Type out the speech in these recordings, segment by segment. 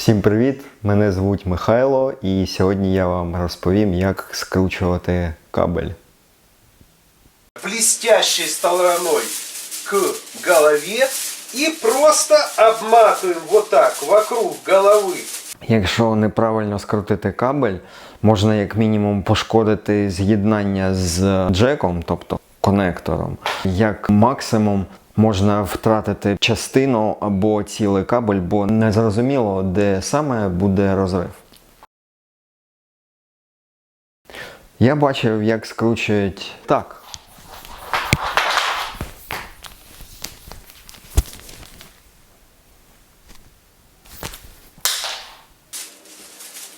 Всім привіт! Мене звуть Михайло, і сьогодні я вам розповім, як скручувати кабель. блестящей стороной к голове и просто обматываем вот так вокруг головы. Якщо неправильно скрутити кабель, можна як мінімум пошкодити з'єднання з джеком, тобто конектором. Як максимум можна втратити частину або цілий кабель, бо не зрозуміло, де саме буде розрив. Я бачив, як скручують так.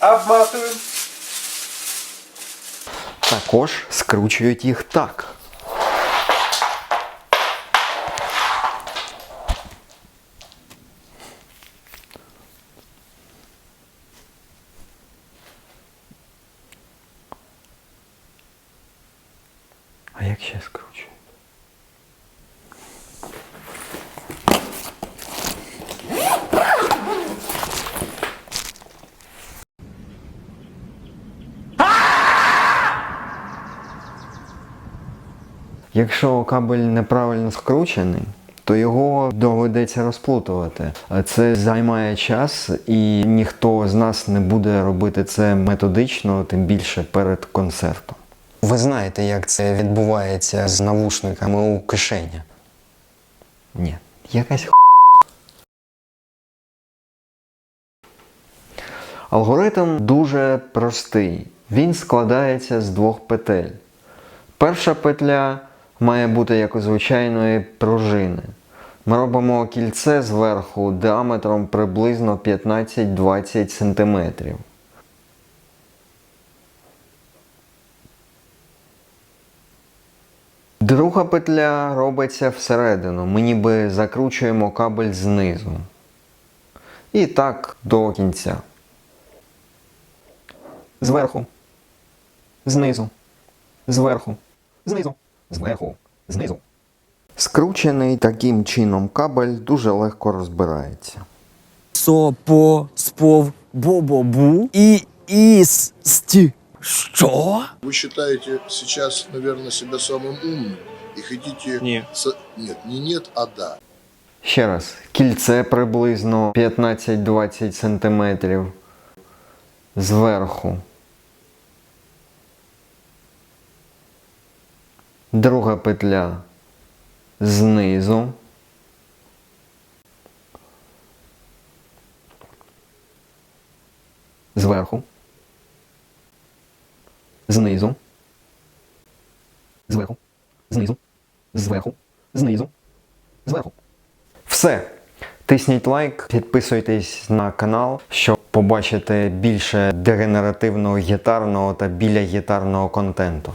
Обматываем. Також скручують їх так. А як ще скручують? Якщо кабель неправильно скручений, то його доведеться розплутувати. Це займає час, і ніхто з нас не буде робити це методично, тим більше перед концертом. Ви знаєте, як це відбувається з навушниками у кишені? Ні, якась х... Алгоритм дуже простий. Він складається з двох петель. Перша петля має бути як у звичайної пружини. Ми робимо кільце зверху діаметром приблизно 15-20 см. Друга петля робиться всередину. Ми ніби закручуємо кабель знизу. І так до кінця. Зверху. Знизу. Зверху. Знизу. Зверху. Знизу. Скручений таким чином кабель дуже легко розбирається. со, по, спов, бо-бо-бу і іс, сті. Що? Вы считаете сейчас, наверное, себя самым умным и хотите... Не. со- Нет, не нет, а да. Ще раз, кільце приблизно 15-20 см зверху. Друга петля знизу. Зверху. Знизу. Зверху. Знизу. Зверху. Знизу. Зверху. Все. Тисніть лайк, підписуйтесь на канал, щоб побачити більше дегенеративного гітарного та біля гітарного контенту.